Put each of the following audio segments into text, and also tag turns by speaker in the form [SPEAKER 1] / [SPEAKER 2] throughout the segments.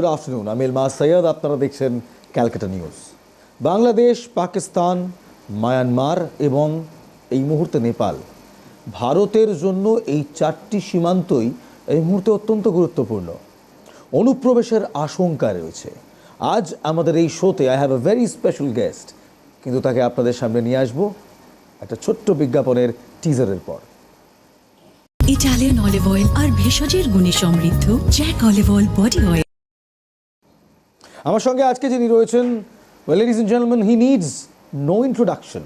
[SPEAKER 1] Good afternoon আমি ইলমা সৈয়দ আপনারা দেখছেন Calcutta news. Bangladesh, Pakistan, Myanmar এবং এই মুহূর্তে নেপাল, ভারতের জন্য এই চারটি সীমান্তই এই মুহূর্তে অত্যন্ত গুরুত্বপূর্ণ। অনুপ্রবেশের আশঙ্কা রয়েছে। আজ আমাদের এই শোতে I have a very special guest কিন্তু তাকে আপনাদের সামনে নিয়ে আসব একটা ছোট্ট বিজ্ঞাপনের টিজারের পর।
[SPEAKER 2] ইটালিয়ান অলিভ অয়েল আর ভেষজের গুণে সমৃদ্ধ Jack olive oil body oil
[SPEAKER 1] আমার সঙ্গে আজকে যিনি রয়েছেন ladies and gentleman he needs no introduction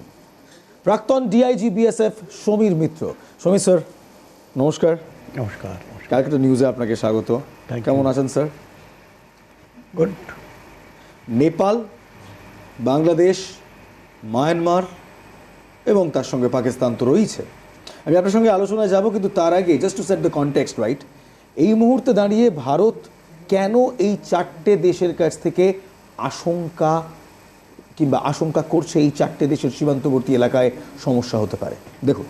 [SPEAKER 1] প্রাক্তন DIG BSF Samir Mitra. Samir sir নমস্কার।
[SPEAKER 3] নমস্কার
[SPEAKER 1] ক্যালকাটা নিউজে আপনাকে স্বাগত। কেমন আছেন sir?
[SPEAKER 3] Good
[SPEAKER 1] Nepal Bangladesh Myanmar এবং তার সঙ্গে পাকিস্তান তো রয়েছে। আমি আপনার সঙ্গে আলোচনায় যাব কিন্তু তার আগে just to set the context right এই মুহূর্তে দাঁড়িয়ে ভারত কেন এই চারটে দেশের কাছ থেকে আশঙ্কা কিংবা আশঙ্কা করছে এই চারটে দেশের সীমান্তবর্তী এলাকায় সমস্যা হতে পারে? দেখুন।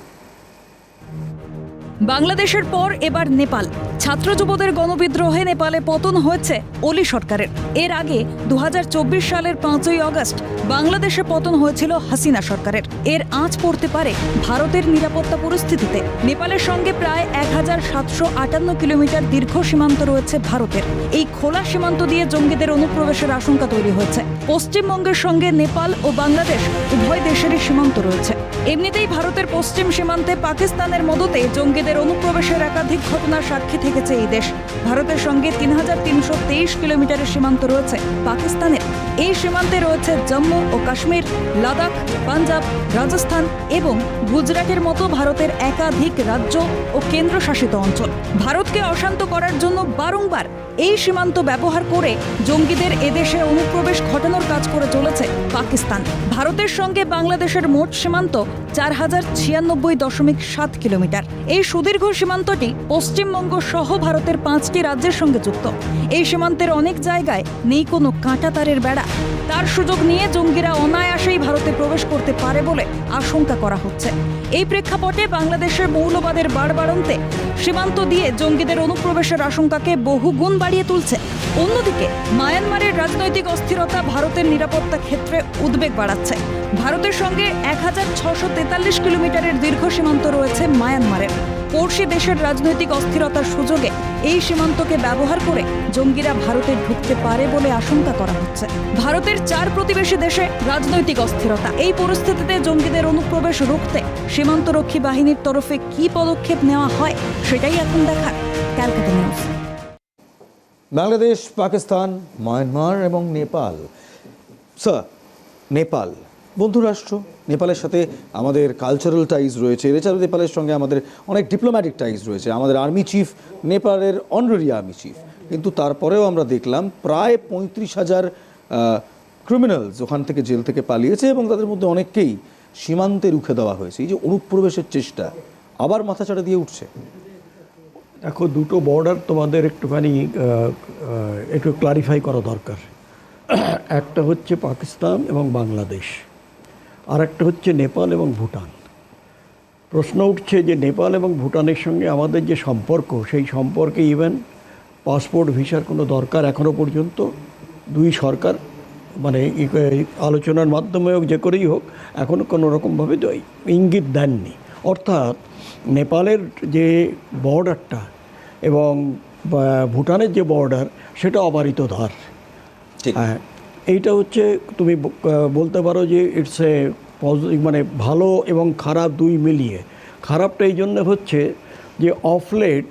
[SPEAKER 4] বাংলাদেশের পর এবার নেপাল। ছাত্র যুবদের গণবিদ্রোহে নেপালে পতন হয়েছে অলি সরকারের। এর আগে দু হাজার চব্বিশ সালের পাঁচই আগস্ট বাংলাদেশে পতন হয়েছিল হাসিনা সরকারের। এর আঁচ পড়তে পারে ভারতের নিরাপত্তা পরিস্থিতিতে। নেপালের সঙ্গে প্রায় এক হাজার সাতশো আটান্ন কিলোমিটার দীর্ঘ সীমান্ত রয়েছে ভারতের। এই খোলা সীমান্ত দিয়ে জঙ্গিদের অনুপ্রবেশের আশঙ্কা তৈরি হয়েছে। পশ্চিমবঙ্গের সঙ্গে নেপাল ও বাংলাদেশ উভয় দেশেরই সীমান্ত রয়েছে। এমনিতেই ভারতের পশ্চিম সীমান্তে পাকিস্তানের মদতে জঙ্গিদের অনুপ্রবেশের একাধিক ঘটনার সাক্ষী থেকেছে এই দেশ। ভারতের সঙ্গে তিন হাজার তিনশো তেইশ কিলোমিটারের সীমান্ত রয়েছে পাকিস্তানের। এই সীমান্তে রয়েছে জম্মু ও কাশ্মীর, লাদাখ, পাঞ্জাব, রাজস্থান এবং গুজরাটের মতো ভারতের একাধিক রাজ্য ও কেন্দ্রশাসিত অঞ্চল। ভারতকে অশান্ত করার জন্য বারংবার এই সীমান্ত ব্যবহার করে জঙ্গিদের এদেশে অনুপ্রবেশ ঘটানোর কাজ করে চলেছে পাকিস্তান। ভারতের সঙ্গে বাংলাদেশের মোট সীমান্ত চার হাজার ছিয়ানব্বই দশমিক সাত কিলোমিটার। এই সুদীর্ঘ সীমান্তটি পশ্চিমবঙ্গ সহ ভারতের পাঁচটি রাজ্যের সঙ্গে যুক্ত। এই সীমান্তের অনেক জায়গায় নেই কোনো কাঁটাতারের বেড়া। তার সুযোগ নিয়ে জঙ্গিরা অনায়াসেই ভারতে প্রবেশ করতে পারে বলে আশঙ্কা করা হচ্ছে। এই প্রেক্ষাপটে বাংলাদেশের মৌলবাদের বাড়বাড়ন্তে সীমান্ত দিয়ে জঙ্গিদের অনুপ্রবেশের আশঙ্কাকে বহু গুণ বাড়িয়ে তুলছে। অন্যদিকে, মায়ানমারের রাজনৈতিক অস্থিরতা ভারতের নিরাপত্তা ক্ষেত্রে উদ্বেগ বাড়াচ্ছে। ভারতের সঙ্গে এক হাজার ছশো তেতাল্লিশ কিলোমিটারের দীর্ঘ সীমান্ত রয়েছে মায়ানমারের। পড়শি দেশের রাজনৈতিক অস্থিরতার সুযোগে এই সীমান্তকে ব্যবহার করে জঙ্গিরা ভারতে ঢুকতে পারে বলে আশঙ্কা করা হচ্ছে। ভারতের চার প্রতিবেশী দেশে রাজনৈতিক অস্থিরতা। এই পরিস্থিতিতে জঙ্গিদের অনুপ্রবেশ রুখতে সীমান্তরক্ষী বাহিনীর তরফে কি পদক্ষেপ নেওয়া হয় সেটাই এখন দেখার Calcutta news.
[SPEAKER 1] Bangladesh, Pakistan, Myanmar এবং নেপাল। স্যার, নেপাল। বন্ধুরাষ্ট্র, নেপালের সাথে আমাদের কালচারাল টাইজ রয়েছে। এছাড়াও নেপালের সঙ্গে আমাদের অনেক ডিপ্লোম্যাটিক টাইজ রয়েছে। আমাদের আর্মি চিফ নেপালের অনারি আর্মি চিফ কিন্তু তারপরেও আমরা দেখলাম প্রায় পঁয়ত্রিশ হাজার ক্রিমিনালস ওখান থেকে জেল থেকে পালিয়েছে এবং তাদের মধ্যে অনেককেই সীমান্তে রুখে দেওয়া হয়েছে। এই যে অনুপ্রবেশের চেষ্টা আবার মাথাচাড়া দিয়ে উঠছে।
[SPEAKER 3] দেখো, দুটো বর্ডার তোমাদের একটুখানি একটু ক্লারিফাই করা দরকার। একটা হচ্ছে পাকিস্তান এবং বাংলাদেশ। আর একটা হচ্ছে নেপাল এবং ভুটান। প্রশ্ন উঠছে যে নেপাল এবং ভুটানের সঙ্গে আমাদের যে সম্পর্ক সেই সম্পর্কে ইভেন পাসপোর্ট ভিসার কোনো দরকার এখনও পর্যন্ত। দুই সরকার মানে আলোচনার মাধ্যমে হোক যে করেই হোক এখনও কোনো রকমভাবে ইঙ্গিত দেননি। অর্থাৎ নেপালের যে বর্ডারটা এবং ভুটানের যে বর্ডার সেটা অবারিত ধার। হ্যাঁ এইটা হচ্ছে তুমি বলতে পারো যে ইটস এ পজিটিভ মানে ভালো এবং খারাপ দুই মিলিয়ে। খারাপটা এই জন্য হচ্ছে যে অফলেট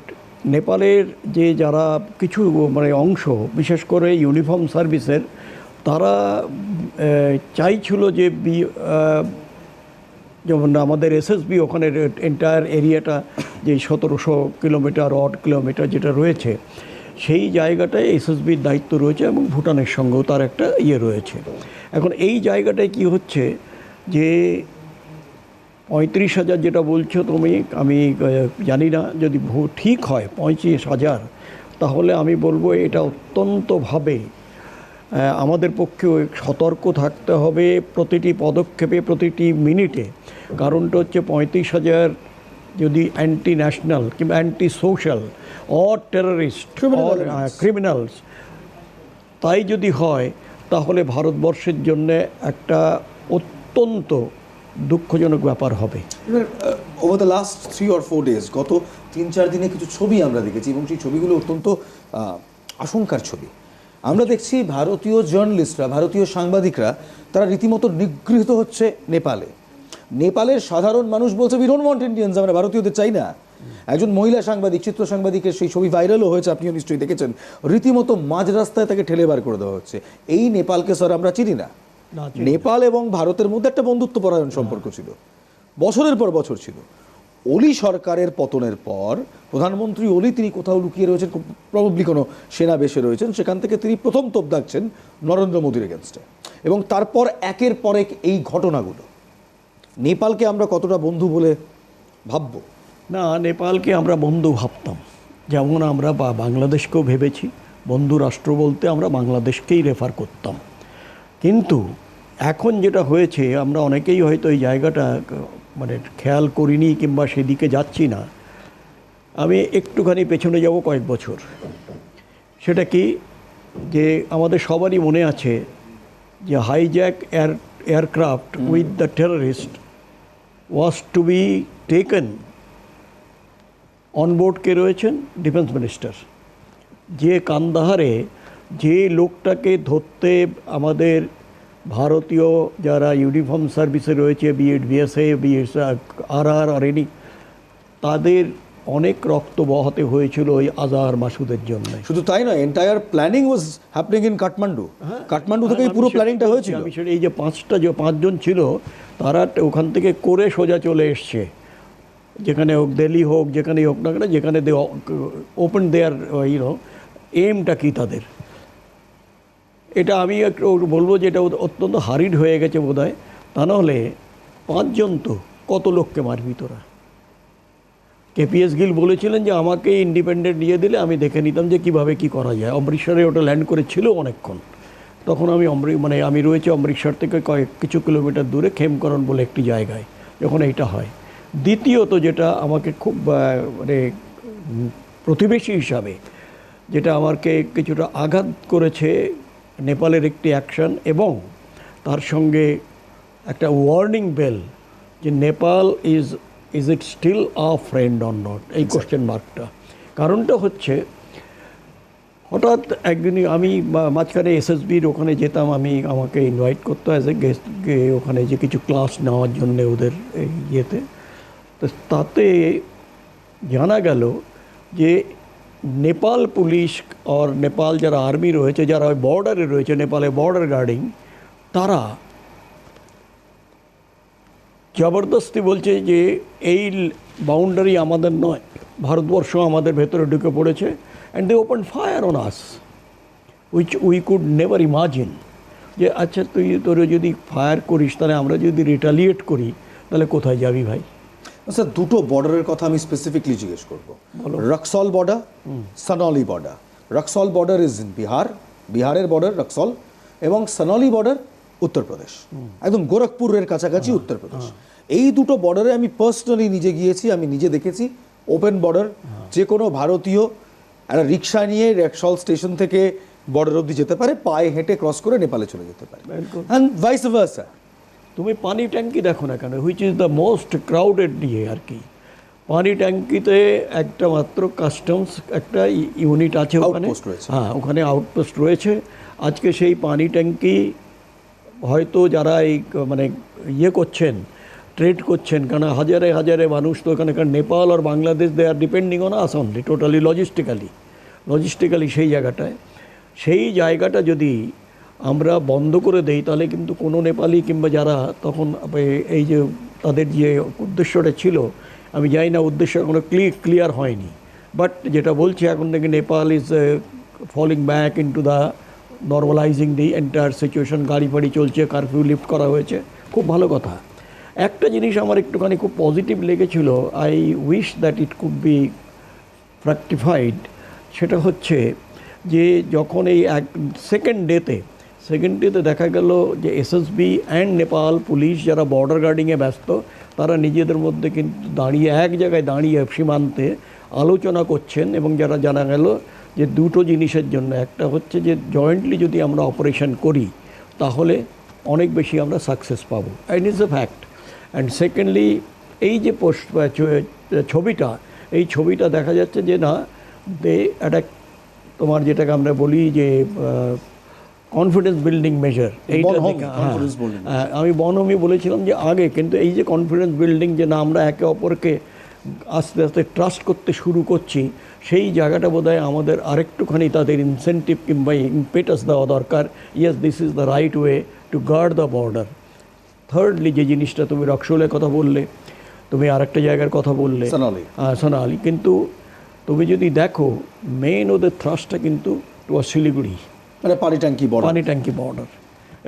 [SPEAKER 3] নেপালের যে যারা কিছু মানে অংশ, বিশেষ করে ইউনিফর্ম সার্ভিসের তারা চাইছিল যে বি যেমন আমাদের এসএসবি ওখানে এন্টায়ার এরিয়াটা যে সতেরোশো কিলোমিটার অড কিলোমিটার যেটা রয়েছে সেই জায়গাটায় এসএসবির দায়িত্ব রয়েছে এবং ভুটানের সঙ্গেও তার একটা ইয়ে রয়েছে। এখন এই জায়গাটায় কি হচ্ছে যে পঁয়ত্রিশ হাজার যেটা বলছো তুমি, আমি জানি না, যদি ভু- ঠিক হয় পঁয়ত্রিশ হাজার, তাহলে আমি বলব এটা অত্যন্তভাবে আমাদের পক্ষেও সতর্ক থাকতে হবে প্রতিটি পদক্ষেপে, প্রতিটি মিনিটে। কারণটা হচ্ছে পঁয়ত্রিশ হাজার যদি অ্যান্টি ন্যাশনাল কিংবা anti social
[SPEAKER 1] or
[SPEAKER 3] terrorist
[SPEAKER 1] or
[SPEAKER 3] criminals তাই যদি হয় তাহলে ভারতবর্ষের জন্য একটা অত্যন্ত দুঃখজনক ব্যাপার হবে।
[SPEAKER 1] Over the last three or four days গত তিন চার দিনে কিছু ছবি আমরা দেখেছি এবং সেই ছবিগুলো অত্যন্ত আশঙ্কার ছবি। আমরা দেখছি ভারতীয় জার্নালিস্টরা ভারতীয় সাংবাদিকরা তারা রীতিমতো নিগৃহীত হচ্ছে নেপালে। নেপালের সাধারণ মানুষ বলছে উই ডোন্ট ওয়ান্ট ইন্ডিয়ান্স আমরা ভারতীয়দের চাই না। একজন মহিলা সাংবাদিক চিত্র সাংবাদিকের সেই ছবি ভাইরালও হয়েছে আপনিও নিশ্চয়ই দেখেছেন। রীতিমতো মাঝ রাস্তায় তাকে ঠেলে বার করে দেওয়া হচ্ছে। এই নেপালকে স্যার আমরা চিনি না। নেপাল এবং ভারতের মধ্যে একটা বন্ধুত্বপরায়ণ সম্পর্ক ছিল। বছরের পর বছর ছিল। অলি সরকারের পতনের পর প্রধানমন্ত্রী অলি তিনি কোথাও লুকিয়ে রয়েছেন প্রবলি কোনো সেনা বেশে রয়েছেন সেখান থেকে তিনি প্রথম তোপ দাগছেন নরেন্দ্র মোদীর এগেনস্টে এবং তারপর একের পর এক এই ঘটনাগুলো। নেপালকে আমরা কতটা বন্ধু বলে ভাববো?
[SPEAKER 3] না নেপালকে আমরা বন্ধু ভাবতাম। যেমন আমরা বা বাংলাদেশকেও ভেবেছি বন্ধু রাষ্ট্র বলতে আমরা বাংলাদেশকেই রেফার করতাম। কিন্তু এখন যেটা হয়েছে আমরা অনেকেই হয়তো এই জায়গাটা মানে খেয়াল করিনি কিংবা সেদিকে যাচ্ছি না। আমি একটুখানি পেছনে যাব কয়েক বছর। সেটা কি? যে আমাদের সবারই মনে আছে যে hijack air aircraft with the terrorist was to be taken onboard কে রয়েছেন ডিফেন্স মিনিস্টার যে কান্দাহারে, যে লোকটাকে ধরতে আমাদের ভারতীয় যারা ইউনিফর্ম সার্ভিসে রয়েছে বিএড বিএসএ বিএস আর আর আর এনি তাদের অনেক রক্ত বহাতে হয়েছিল ওই আজাহার মাসুদের জন্য।
[SPEAKER 1] শুধু তাই নয় entire planning was happening in Kathmandu Kathmandu থেকেই পুরো প্ল্যানিংটা হয়েছিল।
[SPEAKER 3] আমি সেটা এই যে পাঁচটা যে পাঁচজন ছিল তারা ওখান থেকে করে সোজা চলে এসছে। যেখানে হোক দিল্লি হোক যেখানেই হোক না কেন যেখানে দে ওপেন দেয়ার ইউনো এমটা কি তাদের? এটা আমি একটু বলব যে এটা অত্যন্ত হারিড হয়ে গেছে বোধ হয় তা নাহলে পাঁচজন তো কত লোককে মারবি তোরা? কেপিএস গিল বলেছিলেন যে, আমাকে ইন্ডিপেন্ডেন্ট দিয়ে দিলে আমি দেখে নিতাম যে কীভাবে কি করা যায়। অমৃতসরে ওটা ল্যান্ড করেছিল অনেকক্ষণ। তখন আমি অমৃ মানে আমি রয়েছে অমৃতসর থেকে কয়েক, কিছু কিলোমিটার দূরে খেমকরণ বলে একটি জায়গায়, যখন এইটা হয়। দ্বিতীয়ত যেটা আমাকে খুব মানে প্রতিবেশী হিসাবে যেটা আমাকে কিছুটা আঘাত করেছে নেপালের একটি অ্যাকশন এবং তার সঙ্গে একটা ওয়ার্নিং বেল যে, Nepal is is it still a friend on not এই কোশ্চেন মার্কটা কারণটা হচ্ছে হঠাৎ একদিনই আমি মাঝখানে এসএসবির ওখানে যেতাম আমি আমাকে ইনভাইট করতো অ্যাজ এ গেস্ট ওখানে যে কিছু ক্লাস নেওয়ার জন্য ওদের ইয়েতে। তো তাতে জানা গেল যে নেপাল পুলিশ আর নেপাল যারা আর্মি রয়েছে যারা ওই বর্ডারে রয়েছে নেপালে বর্ডার গার্ডিং তারা জবরদস্তি বলছে যে এই বাউন্ডারি আমাদের নয় ভারতবর্ষ আমাদের ভেতরে ঢুকে পড়েছে and they open fire on us which we could never imagine যে আচ্ছা তুই তোর যদি ফায়ার করিস তাহলে আমরা যদি রিটালিয়েট করি তাহলে কোথায় যাবি ভাই?
[SPEAKER 1] স্যার দুটো বর্ডারের কথা আমি স্পেসিফিকলি জিজ্ঞেস করব। Raxaul border Sunauli border Raxaul border is in Bihar বিহারের বর্ডার রক্সল এবং সানলি বর্ডার উত্তরপ্রদেশ। একদম গোরখপুরের কাছাকাছি উত্তরপ্রদেশ। এই দুটো বর্ডারে আমি পার্সোনালি নিজে গিয়েছি আমি নিজে দেখেছি ওপেন বর্ডার যে কোনো ভারতীয় একটা রিক্সা নিয়ে রেক্সল স্টেশন থেকে বর্ডার অবধি যেতে পারে পায়ে হেঁটে ক্রস করে নেপালে চলে যেতে পারে। অ্যান্ড ভাইস ভার্সা
[SPEAKER 3] তুমি পানি ট্যাঙ্কি দেখো না কেন? Which is the most crowded ইয়ে আর কি। পানি ট্যাঙ্কিতে একটা মাত্র কাস্টমস একটা ইউনিট আছে ওখানে। হ্যাঁ ওখানে আউটপোস্ট রয়েছে। আজকে সেই পানি ট্যাঙ্কি হয়তো যারা এই মানে ইয়ে করছেন, ট্রেড করছেন কারণ হাজারে হাজারে মানুষ তো এখানে, কারণ নেপাল আর Bangladesh they are depending on us only totally logistically logistically সেই জায়গাটায়। সেই জায়গাটা যদি আমরা বন্ধ করে দেই, তাহলে কিন্তু কোনো নেপালি কিংবা যারা তখন এই যে তাদের যে উদ্দেশ্যটা ছিল, আমি জানি না উদ্দেশ্য কোনো ক্লি ক্লিয়ার হয়নি। বাট যেটা বলছি, এখন থেকে Nepal is falling back in to the normalising the entire situation গাড়ি ফাড়ি চলছে কারফিউ লিফট করা হয়েছে। খুব ভালো কথা। একটা জিনিস আমার একটুখানি খুব পজিটিভ লেগেছিল I wish that it could be fructified সেটা হচ্ছে যে যখন এই এক সেকেন্ড ডেতে সেকেন্ড ডেতে দেখা গেল যে এসএসবি অ্যান্ড নেপাল পুলিশ যারা বর্ডার গার্ডিংয়ে ব্যস্ত, তারা নিজেদের মধ্যে কিন্তু দাঁড়িয়ে, এক জায়গায় দাঁড়িয়ে সীমান্তে আলোচনা করছেন এবং যারা জানা গেল যে দুটো জিনিসের জন্য একটা হচ্ছে যে জয়েন্টলি যদি আমরা অপারেশন করি তাহলে অনেক বেশি আমরা সাকসেস পাবো। And is a fact and secondly এই যে পোস্ট ছবিটা এই ছবিটা দেখা যাচ্ছে যে না দে একটা তোমার যেটাকে আমরা বলি যে কনফিডেন্স বিল্ডিং মেজার এইটা. হ্যাঁ, আমি বনমি বলেছিলাম যে আগে কিন্তু এই যে কনফিডেন্স বিল্ডিং যে না আমরা একে অপরকে আস্তে আস্তে ট্রাস্ট করতে শুরু করছি সেই জায়গাটা বোধহয় আমাদের আরেকটুখানি তাদের ইনসেন্টিভ কিংবা ইম্পেটাস দেওয়া দরকার। Yes this is the right way to guard the border thirdly যে জিনিসটা তুমি রক্সোলের কথা বললে তুমি আরেকটা জায়গার কথা বললে।
[SPEAKER 1] সোনালি।
[SPEAKER 3] হ্যাঁ, সোনালি কিন্তু তুমি যদি দেখো মেন ওদের থ্রাস্টটা কিন্তু টু শিলিগুড়ি।
[SPEAKER 1] মানে পানি ট্যাঙ্কি
[SPEAKER 3] পানি ট্যাঙ্কি বর্ডার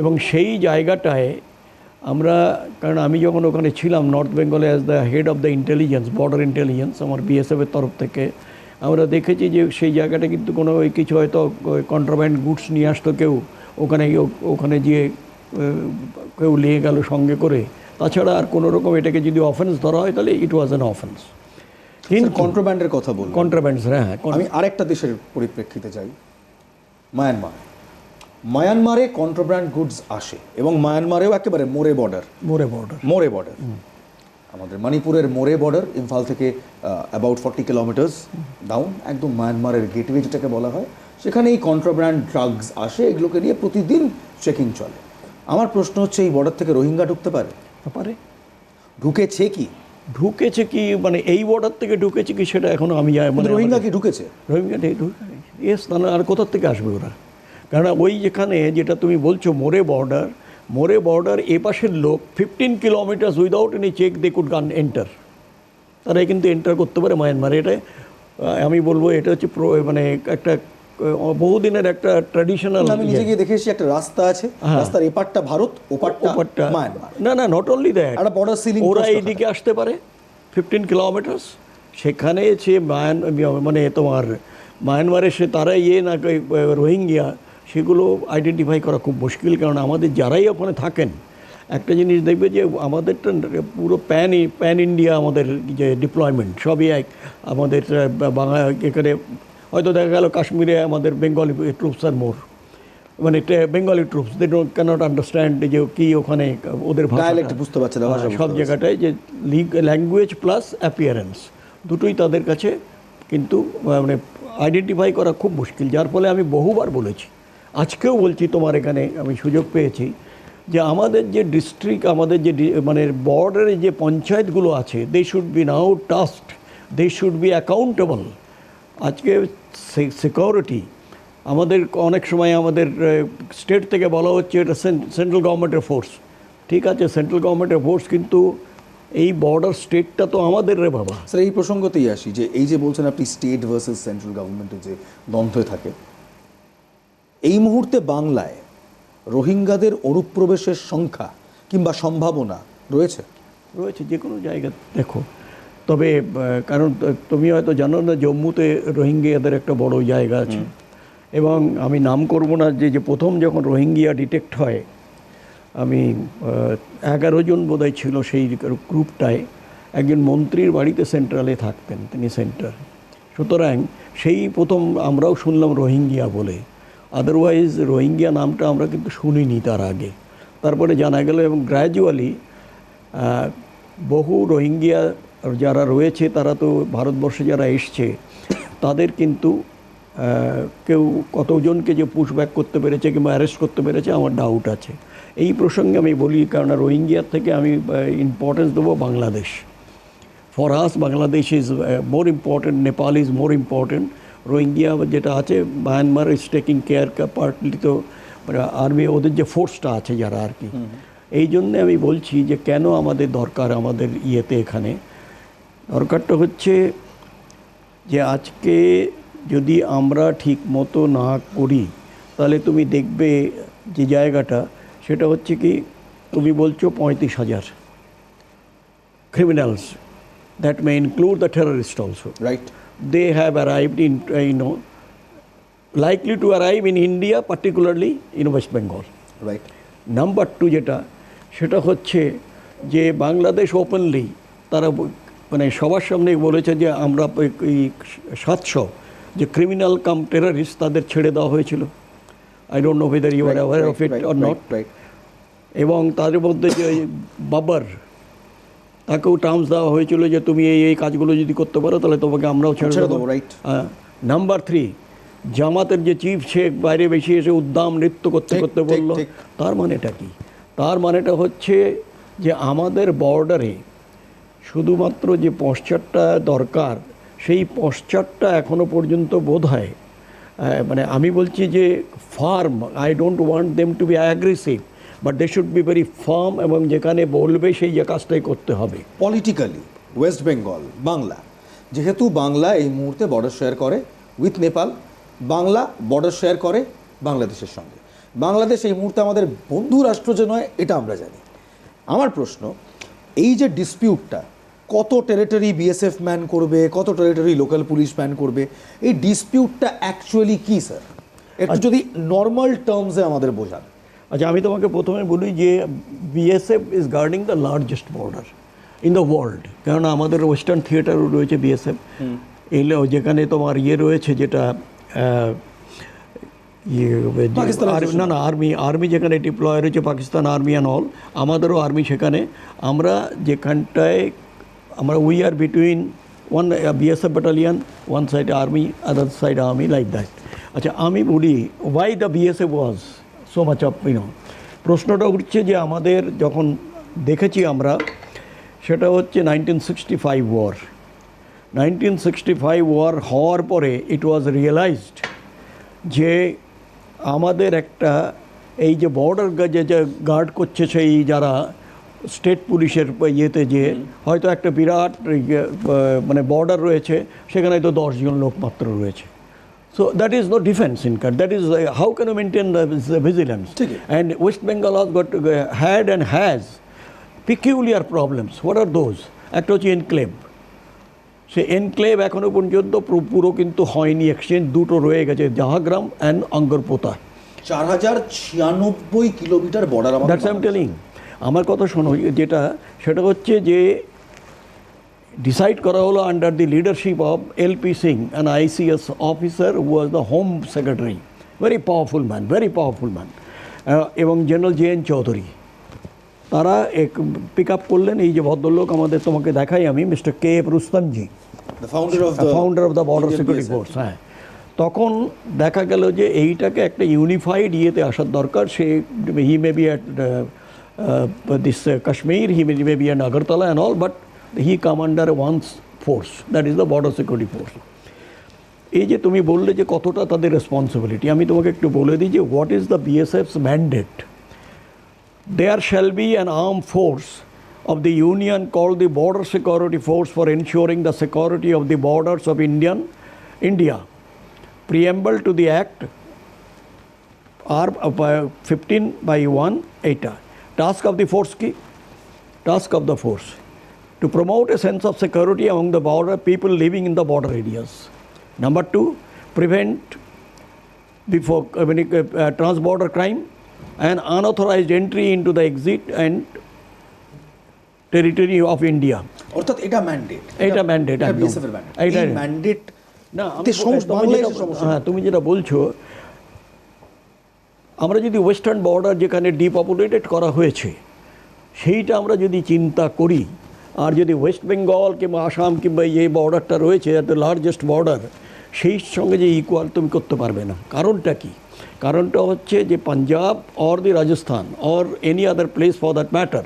[SPEAKER 3] এবং সেই জায়গাটায় আমরা কারণ আমি যখন ওখানে ছিলাম নর্থ বেঙ্গলে as the head of the intelligence border intelligence আমার বিএসএফের তরফ থেকে আমরা দেখেছি যে সেই জায়গাটা কিন্তু কোনো ওই কিছু হয়তো কন্ট্রাব্যান্ড গুডস নিয়ে আসতো কেউ ওখানে গিয়ে- ওখানে গিয়ে কেউ নিয়ে গেল সঙ্গে করে। তাছাড়া আর কোনো রকম এটাকে যদি অফেন্স ধরা হয় তাহলে ইট ওয়াজ অ্যান অফেন্স কিন্তু
[SPEAKER 1] কন্ট্রোব্যান্ডের কথা বলব
[SPEAKER 3] কন্ট্রাব্যান্ডস হ্যাঁ
[SPEAKER 1] আমি আরেকটা দেশের পরিপ্রেক্ষিতে যাই। মায়ানমার মায়ানমারে কন্ট্রোব্যান্ড গুডস আসে এবং মায়ানমারেও একেবারে মোরে বর্ডার
[SPEAKER 3] মোরে বর্ডার
[SPEAKER 1] মোরে বর্ডার আমাদের মণিপুরের মোরে বর্ডার ইম্ফাল থেকে অ্যাবাউট ফর্টি কিলোমিটার্স ডাউন একদম মায়ানমারের গেটওয়ে যেটাকে বলা হয়। সেখানে এই কন্ট্রাব্যান্ড ড্রাগস আসে এগুলোকে নিয়ে প্রতিদিন চেকিং চলে। আমার প্রশ্ন হচ্ছে এই বর্ডার থেকে রোহিঙ্গা ঢুকতে পারে?
[SPEAKER 3] পারে।
[SPEAKER 1] ঢুকেছে কি?
[SPEAKER 3] ঢুকেছে কি? মানে এই বর্ডার থেকে ঢুকেছে কি সেটা এখনও আমি মানে
[SPEAKER 1] রোহিঙ্গা কি ঢুকেছে?
[SPEAKER 3] রোহিঙ্গা ইয়েস তাহলে আর কোথার থেকে আসবে ওরা? কারণ ওই যেখানে যেটা তুমি বলছো মোরে বর্ডার মোরে বর্ডার এ পাশের লোক fifteen kilometres without any check they could gun enter তারা কিন্তু এন্টার করতে পারে মায়ানমারে এটা আমি বলব এটা হচ্ছে মানে একটা বহুদিনের একটা ট্র্যাডিশনাল
[SPEAKER 1] আমি নিজে গিয়ে দেখে এসেছি একটা রাস্তা আছে। রাস্তার এপারটা ভারত ওপারটা মায়ানমার
[SPEAKER 3] না না নট অনলি দ্যাট
[SPEAKER 1] একটা border sealing
[SPEAKER 3] ওরা এইদিকে আসতে পারে ফিফটিন কিলোমিটার্স সেখানে সে মায়ান মানে তোমার মায়ানমারে সে তারা ইয়ে না রোহিঙ্গিয়া সেগুলো আইডেন্টিফাই করা খুব মুশকিল কারণ আমাদের যারাই ওখানে থাকেন একটা জিনিস দেখবে যে আমাদেরটা পুরো প্যান প্যান ইন্ডিয়া আমাদের যে ডিপ্লয়মেন্ট সবই এক আমাদের বাংলা এখানে হয়তো দেখা গেল কাশ্মীরে আমাদের বেঙ্গলি ট্রুপস আর মোর মানে Bengali troops they don't cannot understand যে কি ওখানে ওদের ভাষা
[SPEAKER 1] বুঝতে পারছে না,
[SPEAKER 3] সব জায়গাটায় যে ল্যাঙ্গুয়েজ প্লাস অ্যাপিয়ারেন্স দুটোই তাদের কাছে কিন্তু মানে আইডেন্টিফাই করা খুব মুশকিল যার ফলে আমি বহুবার বলেছি আজকেও বলছি তোমার এখানে আমি সুযোগ পেয়েছি যে আমাদের যে ডিস্ট্রিক্ট আমাদের যে মানে বর্ডারে যে পঞ্চায়েতগুলো আছে they should be now tasked they should be accountable আজকে সিকিউরিটি আমাদের অনেক সময় আমাদের স্টেট থেকে বলা হচ্ছে এটা সেন্ট্রাল গভর্নমেন্টের ফোর্স ঠিক আছে সেন্ট্রাল গভর্নমেন্টের ফোর্স কিন্তু এই বর্ডার স্টেটটা তো আমাদের রে বাবা।
[SPEAKER 1] স্যার এই প্রসঙ্গতেই আসি যে এই যে বলছেন আপনি স্টেট ভার্সেস সেন্ট্রাল গভর্নমেন্টের যে দ্বন্দ্বে থাকে এই মুহূর্তে বাংলায় রোহিঙ্গাদের অনুপ্রবেশের সংখ্যা কিংবা সম্ভাবনা রয়েছে?
[SPEAKER 3] রয়েছে যে কোনো জায়গা দেখো। তবে কারণ তুমি হয়তো জানো না জম্মুতে রোহিঙ্গিয়াদের একটা বড় জায়গা আছে। এবং আমি নাম করব না যে যে প্রথম যখন রোহিঙ্গিয়া ডিটেক্ট হয় আমি এগারো জন বোধহয় ছিল সেই গ্রুপটায়। একজন মন্ত্রীর বাড়িতে সেন্ট্রালে থাকতেন তিনি সেন্টার সুতরাং সেই প্রথম আমরাও শুনলাম রোহিঙ্গিয়া বলে। আদারওয়াইজ রোহিঙ্গিয়া নামটা আমরা কিন্তু শুনিনি তার আগে। তারপরে জানা গেল এবং গ্র্যাজুয়ালি বহু রোহিঙ্গিয়া যারা রয়েছে, তারা তো ভারতবর্ষে যারা এসছে, তাদের কিন্তু কেউ কতজনকে যে পুশব্যাক করতে পেরেছে কিংবা অ্যারেস্ট করতে পেরেছে, আমার ডাউট আছে। এই প্রসঙ্গে আমি বলি, কারণ রোহিঙ্গিয়ার থেকে আমি ইম্পর্টেন্স দেবো Bangladesh. For us Bangladesh is more important Nepal is more important Rohingya যেটা আছে Myanmar is taking care partly তো আর্মি ওদের যে ফোর্সটা আছে যারা আর কি। এই জন্যে আমি বলছি যে কেন আমাদের দরকার আমাদের ইয়েতে এখানে? দরকারটা হচ্ছে যে আজকে যদি আমরা ঠিক মতো না করি তাহলে তুমি দেখবে যে জায়গাটা সেটা হচ্ছে কি তুমি বলছো পঁয়ত্রিশ হাজার criminals that may include the terrorists also
[SPEAKER 1] right
[SPEAKER 3] They have arrived in, uh, you know, likely to arrive in India, particularly in West Bengal.
[SPEAKER 1] Right
[SPEAKER 3] number two যেটা সেটা হচ্ছে যে বাংলাদেশ ওপেনলি তারা মানে সবার সামনে বলেছে যে আমরা এই সাতশো যে ক্রিমিনাল কাম টেরারিস্ট তাদের ছেড়ে দেওয়া হয়েছিল। I don't know whether you are aware of it or not
[SPEAKER 1] right
[SPEAKER 3] এবং তাদের মধ্যে যে বাবর তাকেও টার্মস দেওয়া হয়েছিল যে তুমি এই এই কাজগুলো যদি করতে পারো তাহলে তোমাকে আমরাও ছেড়ে দেবো।
[SPEAKER 1] Right right.
[SPEAKER 3] নাম্বার থ্রি জামাতের যে চিফ শেখ বাইরে বেশি এসে উদ্দাম নৃত্য করতে করতে বলল। তার মানেটা কি? তার মানেটা হচ্ছে যে আমাদের বর্ডারে শুধুমাত্র যে পশ্চারটা দরকার সেই পশ্চারটা এখনও পর্যন্ত বোধ হয় মানে আমি বলছি যে firm I don't want them to be aggressive but they should be very firm এবং যেখানে বলবে সেই যে কাজটাই করতে হবে।
[SPEAKER 1] পলিটিক্যালি ওয়েস্ট বেঙ্গল বাংলা যেহেতু বাংলা এই মুহূর্তে বর্ডার শেয়ার করে with Nepal Bangla border share করে বাংলাদেশের সঙ্গে। বাংলাদেশ এই মুহূর্তে আমাদের বন্ধু রাষ্ট্র যে নয় এটা আমরা জানি। আমার প্রশ্ন এই যে ডিসপিউটটা কত টেরিটরি বিএসএফ ম্যান করবে কত টেরিটরি লোকাল পুলিশ ম্যান করবে এই ডিসপিউটটা অ্যাকচুয়ালি কী স্যার একটু যদি নর্মাল টার্মসে আমাদের বোঝান।
[SPEAKER 3] আচ্ছা আমি তোমাকে প্রথমে বলি যে BSF is guarding the largest border in the world কেননা আমাদের ওয়েস্টার্ন থিয়েটারও রয়েছে বিএসএফ এলেও যেখানে তোমার ইয়ে রয়েছে যেটা ইয়ে না না আর্মি আর্মি যেখানে ডিপ্লয় রয়েছে পাকিস্তান আর্মি অ্যান্ড অল আমাদেরও আর্মি সেখানে। আমরা যেখানটায় আমরা we are between one BSF battalion one side army other side army like that আচ্ছা আমি বলি why the BSF was so much of ইনো প্রশ্নটা উঠছে যে আমাদের যখন দেখেছি আমরা সেটা হচ্ছে nineteen sixty five war nineteen sixty five war হওয়ার পরে ইট ওয়াজ রিয়েলাইজড যে আমাদের একটা এই যে বর্ডার যে যে গার্ড করছে সেই যারা স্টেট পুলিশের ইয়েতে যে হয়তো একটা বিরাট ইয়ে, মানে বর্ডার রয়েছে সেখানে হয়তো দশজন লোক মাত্র রয়েছে। So that is no defence in cut that is how can you maintain the vigilance
[SPEAKER 1] ঠিকই।
[SPEAKER 3] And West Bengal has got had and has peculiar problems what are those একটা হচ্ছে এনক্লেভ সে এনক্লেভ এখনও পর্যন্ত পুরো- কিন্তু হয়নি এক্সচেঞ্জ দুটো রয়ে গেছে জাহাগ্রাম অ্যান্ড অঙ্গরপোতা।
[SPEAKER 1] চার হাজার ছিয়ানব্বই kilometre border
[SPEAKER 3] that's I'm telling আমার কথা শোনো যেটা সেটা হচ্ছে যে ডিসাইড করা হলো under the leadership of L P Singh an ICS officer who was the home secretary very powerful man very powerful man এবং জেনারেল জে এন চৌধুরী তারা এক পিক আপ করলেন এই যে ভদ্রলোক আমাদের তোমাকে দেখাই আমি mister K F
[SPEAKER 1] Rustamji founder of the
[SPEAKER 3] founder of the border security force হ্যাঁ। তখন দেখা গেল যে এইটাকে একটা ইউনিফাইড ইয়েতে আসার দরকার say he may be at this Kashmir he may be at Agartala and all but He commander once force that is the border security force এই যে তুমি বললে যে কতটা তাদের রেসপন্সিবিলিটি আমি তোমাকে একটু বলে দিই যে what is the BSF's mandate there shall be an armed force of the Union called the Border Security Force for ensuring the security of the borders of Indian, India. Preamble to the Act are uh, 15 by 1 8. Task of the force key, task of the force To promote a sense of security among the border people living in the border areas. Number two, prevent before uh, when it, uh, uh, transborder crime and unauthorized entry into the exit and territory of India.
[SPEAKER 1] অর্থাৎ এটা mandate
[SPEAKER 3] এটা
[SPEAKER 1] mandate এই mandate
[SPEAKER 3] না হ্যাঁ তুমি যেটা বলছো আমরা যদি ওয়েস্টার্ন বর্ডার যেখানে ডিপপুলেটেড করা হয়েছে সেইটা আমরা যদি চিন্তা করি আর যদি ওয়েস্ট বেঙ্গল কিংবা আসাম কিংবা এই বর্ডারটা রয়েছে এত লার্জেস্ট বর্ডার সেই সঙ্গে যে ইকুয়াল তুমি করতে পারবে না। কারণটা কি? কারণটা হচ্ছে যে Punjab or the Rajasthan or any other place for that matter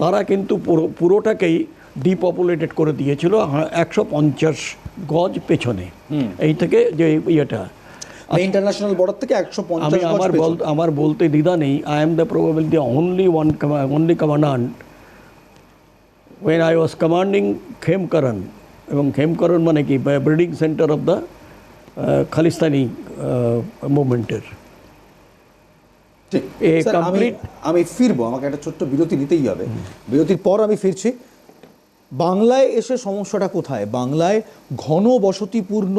[SPEAKER 3] তারা কিন্তু পুরো পুরোটাকেই ডিপপুলেটেড করে দিয়েছিল একশো পঞ্চাশ গজ পেছনে। এই থেকে যে ইয়েটা।
[SPEAKER 1] ইন্টারন্যাশনাল বর্ডার থেকে একশো
[SPEAKER 3] আমি আমার আমার বলতে দ্বিধা নেই। I am the probable the only one only commandant when I was commanding Khemkaran এবং খেমকরণ মানে কি? Breeding centre of the Khalistani মুভমেন্টের
[SPEAKER 1] আমি ফিরবো আমাকে একটা ছোট্ট বিরতি নিতেই হবে। বিরতির পর আমি ফিরছি। বাংলায় এসে সমস্যাটা কোথায়? বাংলায় ঘন বসতিপূর্ণ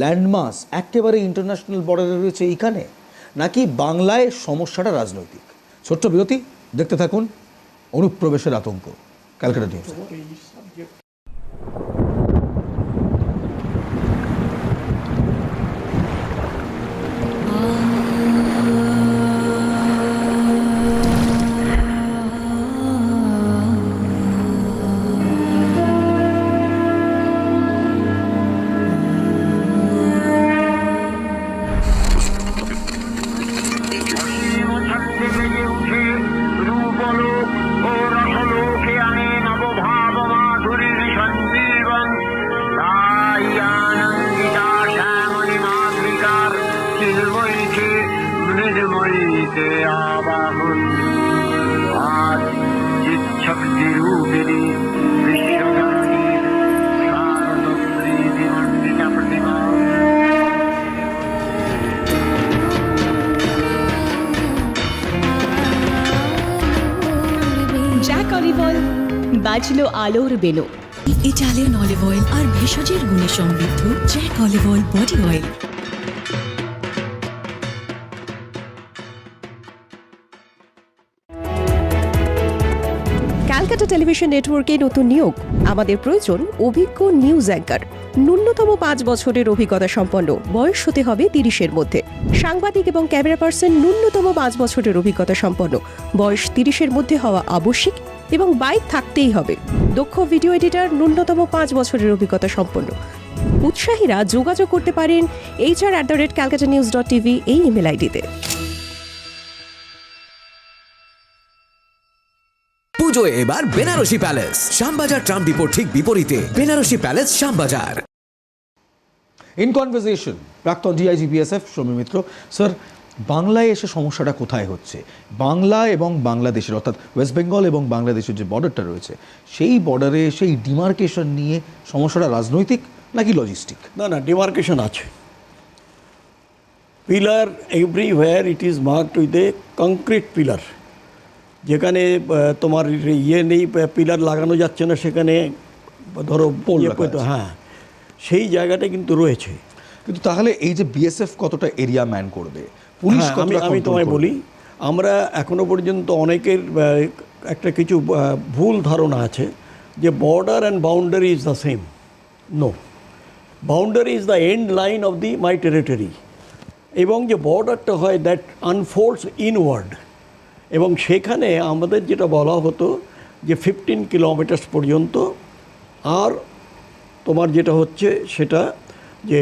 [SPEAKER 1] ল্যান্ডমাস একেবারে ইন্টারন্যাশনাল বর্ডারে রয়েছে এইখানে? নাকি বাংলায় সমস্যাটা রাজনৈতিক? ছোট্ট বিরতি দেখতে থাকুন। অনুপ্রবেশের আতঙ্ক। Calcutta news Thank.
[SPEAKER 5] হইতে আবাহন আজ চিচ্ছক্তি রূপিণী শারদশ্রী প্রতিমা
[SPEAKER 6] জ্যাক বাজলো আলোর বেলো।
[SPEAKER 2] ইটালিয়ান অলিভ অয়েল আর ভেষজের গুণে সমৃদ্ধ Jack olive oil body
[SPEAKER 6] oil television নেটওয়ার্কে নতুন নিয়োগ। আমাদের প্রয়োজন অভিজ্ঞ নিউজ অ্যাঙ্কার। ন্যূনতম পাঁচ বছরের অভিজ্ঞতা সম্পন্ন। বয়স হতে হবে তিরিশের মধ্যে। সাংবাদিক এবং ক্যামেরা পার্সন ন্যূনতম পাঁচ বছরের অভিজ্ঞতা সম্পন্ন। বয়স তিরিশের মধ্যে হওয়া আবশ্যিক এবং বাইক থাকতেই হবে। দক্ষ ভিডিও এডিটার ন্যূনতম পাঁচ বছরের অভিজ্ঞতা সম্পন্ন। উৎসাহীরা যোগাযোগ করতে পারেন HR at the rate Calcutta news dot TV এই ইমেল আইডিতে।
[SPEAKER 7] পুজোয় এবার বেনারসি প্যালেস। শ্যামবাজার ট্রাম ডিপোর ঠিক বিপরীতে Benarasi palace Shyambazar.
[SPEAKER 1] In conversation প্রাক্তন DIG BSF Soumya Mitra sir বাংলায় এসে সমস্যাটা কোথায় হচ্ছে? বাংলা এবং বাংলাদেশের অর্থাৎ ওয়েস্ট বেঙ্গল এবং বাংলাদেশের যে বর্ডারটা রয়েছে সেই বর্ডারে সেই ডিমার্কেশন নিয়ে সমস্যাটা রাজনৈতিক নাকি লজিস্টিক
[SPEAKER 3] না না ডিমার্কেশন আছে। Pillar everywhere it is marked with a concrete pillar যেখানে তোমার ইয়ে নেই পিলার লাগানো যাচ্ছে না সেখানে ধরো ইয়ে। হ্যাঁ। সেই জায়গাটা কিন্তু রয়েছে।
[SPEAKER 1] কিন্তু তাহলে এই যে বিএসএফ কতটা এরিয়া ম্যান করবে? পুলিশ
[SPEAKER 3] হ্যাঁ, আমি আমি তোমায় বলি আমরা এখনও পর্যন্ত অনেকের একটা কিছু ভুল ধারণা আছে যে border and boundary is the same no boundary is the end line of the my territory এবং যে বর্ডারটা হয় দ্যাট আনফোল্ডস ইনওয়ার্ড এবং সেখানে আমাদের যেটা বলা হতো যে ফিফটিন কিলোমিটার্স পর্যন্ত, আর তোমার যেটা হচ্ছে সেটা যে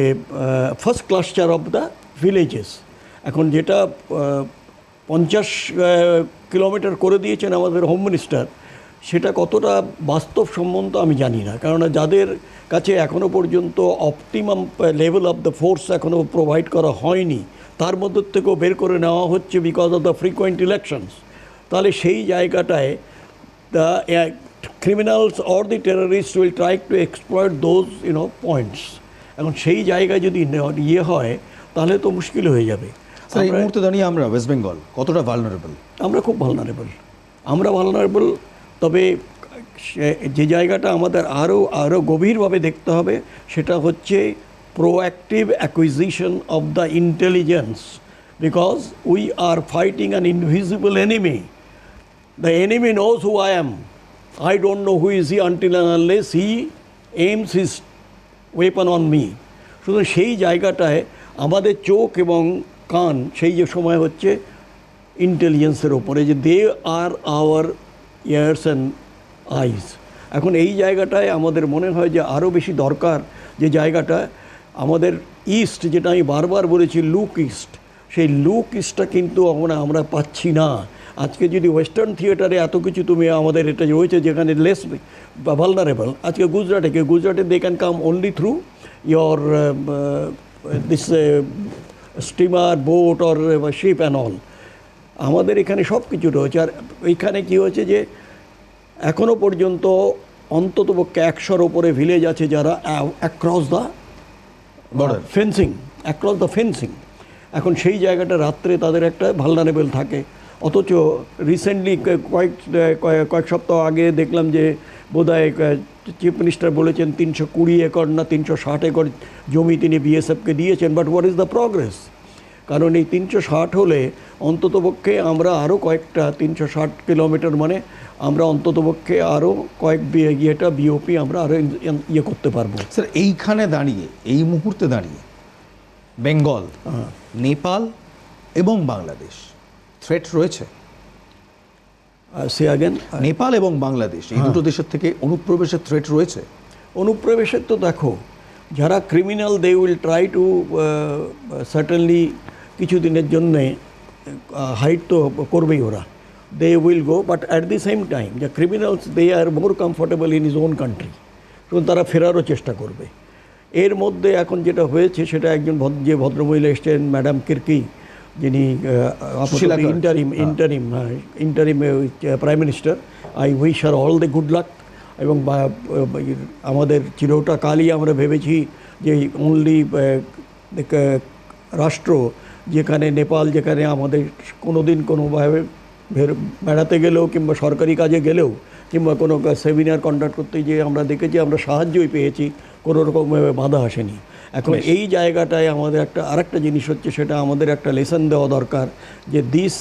[SPEAKER 3] first cluster of the villages এখন যেটা পঞ্চাশ কিলোমিটার করে দিয়েছেন আমাদের হোম মিনিস্টার সেটা কতটা বাস্তব সম্বন্ধ আমি জানি না। কেননা যাদের কাছে এখনও পর্যন্ত optimum level of the force এখনও প্রোভাইড করা হয়নি তার মধ্যে থেকেও বের করে নেওয়া হচ্ছে because of the frequent elections তাহলে সেই জায়গাটায় uh, criminals or the terrorists will try to exploit those you know এখন সেই জায়গায় যদি ইয়ে হয় তাহলে তো মুশকিল হয়ে যাবে।
[SPEAKER 1] এই
[SPEAKER 3] আমরা-
[SPEAKER 1] মুহূর্তে দাঁড়িয়ে আমরা ওয়েস্ট বেঙ্গল কতটা ভালনারেবল
[SPEAKER 3] আমরা খুব ভালনারেবল আমরা ভালনারেবল তবে সে- যে জায়গাটা আমাদের আরও আরও গভীরভাবে দেখতে হবে সেটা হচ্ছে proactive acquisition of the intelligence because we are fighting an invisible enemy The enemy knows who I am. I don't know who is he until and unless he aims his weapon on me. শুধু সেই জায়গাটায় আমাদের চোখ এবং কান সেই যে সময় হচ্ছে ইন্টেলিজেন্সের ওপরে যে they are our ears and eyes এখন এই জায়গাটায় আমাদের মনে হয় যে আরও বেশি দরকার যে জায়গাটা আমাদের ইস্ট যেটা আমি বারবার বলেছি লুক ইস্ট সেই লুক ইস্টটা কিন্তু আমরা আমরা পাচ্ছি না। আজকে যদি ওয়েস্টার্ন থিয়েটারে এত কিছু তুমি আমাদের এটা রয়েছে যেখানে লেস ভালনারেবল আজকে গুজরাটে কেউ গুজরাটে they can come only through your this steamer boat or ship and all আমাদের এখানে সব কিছু রয়েছে। আর এইখানে কী হয়েছে যে এখনও পর্যন্ত অন্ততপক্ষে একশোর ওপরে ভিলেজ আছে যারা across the
[SPEAKER 1] Border.
[SPEAKER 3] Fencing across the fencing. এখন সেই জায়গাটা রাত্রে তাদের একটা ভালনারেবল থাকে। অথচ রিসেন্টলি কয়েক- কয়েক সপ্তাহ আগে দেখলাম যে বোধহয় চিফ মিনিস্টার বলেছেন তিনশো কুড়ি একর না তিনশো ষাট একর জমি তিনি বিএসএফকে দিয়েছেন but what is the progress কারণ এই তিনশো ষাট হলে অন্ততপক্ষে আমরা আরও কয়েকটা তিনশো ষাট কিলোমিটার মানে আমরা অন্ততপক্ষে আরও কয়েক ইয়েটা বিওপি আমরা আরও ইয়ে করতে পারব।
[SPEAKER 1] স্যার এইখানে দাঁড়িয়ে এই মুহূর্তে দাঁড়িয়ে বেঙ্গল নেপাল এবং বাংলাদেশ থ্রেট রয়েছে।
[SPEAKER 3] সে আগেন
[SPEAKER 1] নেপাল এবং বাংলাদেশ এই দুটো দেশের থেকে অনুপ্রবেশের থ্রেট রয়েছে।
[SPEAKER 3] অনুপ্রবেশের তো দেখো যারা criminal they will try to certainly কিছুদিনের জন্যে হাইট তো করবেই ওরা। They will go but at the same time the criminals they are more comfortable in his own country সুতরাং তারা ফেরারও চেষ্টা করবে। এর মধ্যে এখন যেটা হয়েছে সেটা একজন ভদ্র যে ভদ্রমহিলা এসছেন ম্যাডাম কির্কি যিনি
[SPEAKER 1] interim.
[SPEAKER 3] Interim interim prime minister I wish her all the good luck এবং আমাদের চিরটা কালই আমরা ভেবেছি যে অনলি রাষ্ট্র যেখানে নেপাল যেখানে আমাদের কোনো দিন কোনোভাবে বেড়াতে গেলেও কিংবা সরকারি কাজে গেলেও কিংবা কোনো সেমিনার কন্ডাক্ট করতে গিয়ে আমরা দেখেছি আমরা সাহায্যই পেয়েছি কোনো রকমভাবে বাধা আসেনি। এখন এই জায়গাটায় আমাদের একটা আরেকটা জিনিস হচ্ছে সেটা আমাদের একটা লেসন দেওয়া দরকার যে দিস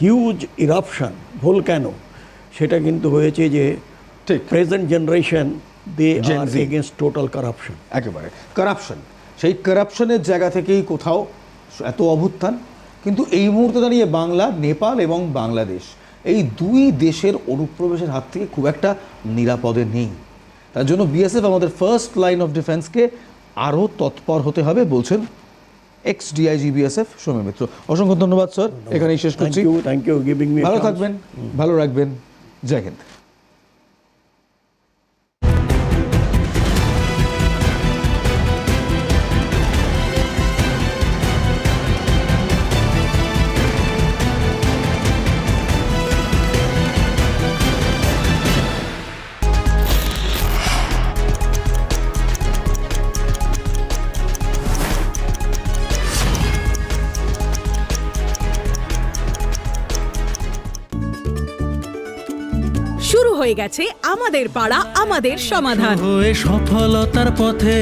[SPEAKER 3] হিউজ ইরাপশান ভুল কেন সেটা কিন্তু হয়েছে যে
[SPEAKER 1] ঠিক।
[SPEAKER 3] Present
[SPEAKER 1] generation
[SPEAKER 3] they
[SPEAKER 1] are
[SPEAKER 3] against total corruption
[SPEAKER 1] একেবারে। কারাপশন সেই কারাপশনের জায়গা থেকেই কোথাও এত অভ্যুত্থান। কিন্তু এই মুহূর্তে দাঁড়িয়ে বাংলা নেপাল এবং বাংলাদেশ এই দুই দেশের অনুপ্রবেশের হাত থেকে খুব একটা নিরাপদে নেই। তার জন্য বিএসএফ আমাদের ফার্স্ট লাইন অফ ডিফেন্সকে আরও তৎপর হতে হবে বলছেন ex DIG BSF Soumya Mitra. অসংখ্য ধন্যবাদ স্যার এখানেই শেষ করছি।
[SPEAKER 3] থ্যাংক ইউ গিভিং মি
[SPEAKER 1] ভালো থাকবেন ভালো রাখবেন। জয় হিন্দ।
[SPEAKER 8] হয়ে গেছে আমাদের পাড়া আমাদের সমাধান।
[SPEAKER 9] হয়ে সফলতার পথে।